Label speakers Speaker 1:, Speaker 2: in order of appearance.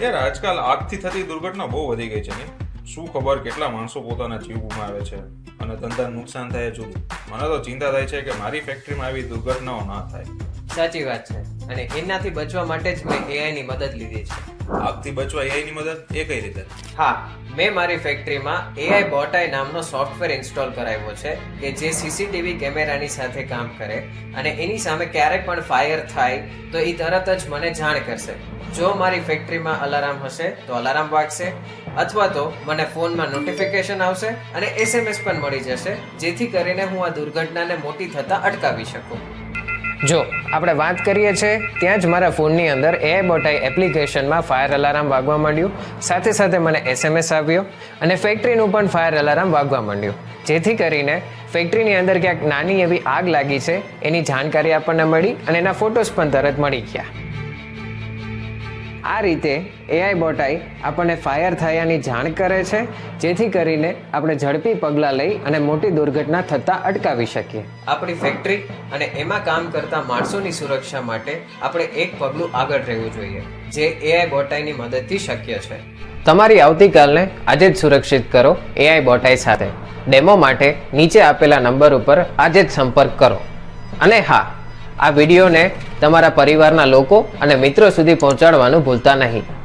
Speaker 1: યાર, આજકાલ આગથી થતી દુર્ઘટના બહુ વધી ગઈ છે ને. શું ખબર કેટલા માણસો પોતાના જીવ ગુમાવે છે અને ધંધાને નુકસાન થાય જુદું મને તો ચિંતા થાય છે કે મારી ફેક્ટરીમાં આવી દુર્ઘટનાઓ ના થાય.
Speaker 2: સાચી વાત છે. અને એનાથી બચવા માટે જ મેં એઆઈની ની મદદ લીધી છે.
Speaker 1: આગથી બચવા એઆઈની ની મદદ એ કઈ રીતે?
Speaker 2: હા મેં મારી ફેક્ટરીમાં એઆઈ બોટાઈ નામનો સોફ્ટવેર ઇન્સ્ટોલ કરાવ્યો છે કે જે સીસીટીવી કેમેરાની સાથે કામ કરે અને એની સામે ક્યારેક પણ ફાયર થાય તો એ તરત જ મને જાણ કરશે. જો મારી ફેક્ટરીમાં અલાર્મ હશે તો અલાર્મ વાગશે અથવા તો મને ફોનમાં નોટિફિકેશન આવશે અને એસએમએસ પણ મળી જશે જેથી કરીને હું આ દુર્ઘટનાને મોટી થતા અટકાવી શકું. જો, આપણે વાત કરીએ છીએ, ત્યાં જ મારા ફોનની અંદર એ બોટાઈ એપ્લિકેશનમાં ફાયર અલાર્મ વાગવા માંડ્યું. સાથે સાથે મને એસએમએસ આવ્યો અને ફેક્ટરીનું પણ ફાયર અલાર્મ વાગવા માંડ્યું. જેથી કરીને ફેક્ટરીની અંદર ક્યાંક નાની એવી આગ લાગી છે, એની જાણકારી આપણને મળી અને એના ફોટોસ પણ તરત મળી ગયા. આ રીતે એઆઈ બોટાઈ આપણને ફાયર થયાની જાણ કરે છે જેથી કરીને આપણે ઝડપી પગલાં લઈ અને મોટી દુર્ઘટના થતાં અટકાવી શકીએ. આપણી ફેક્ટરી અને એમાં કામ કરતા માણસોની સુરક્ષા માટે આપણે એક પગલું આગળ રહેવું જોઈએ જે એઆઈ બોટાઈની મદદથી શક્ય છે. તમારી આવતીકાલને આજે જ સુરક્ષિત કરો એઆઈ બોટાઈ સાથે. ડેમો માટે નીચે આપેલા નંબર ઉપર આજે જ સંપર્ક કરો. અને હા આ વિડીયોને તમારા પરિવારના લોકો અને મિત્રો સુધી પહોંચાડવાનું ભૂલતા નહીં.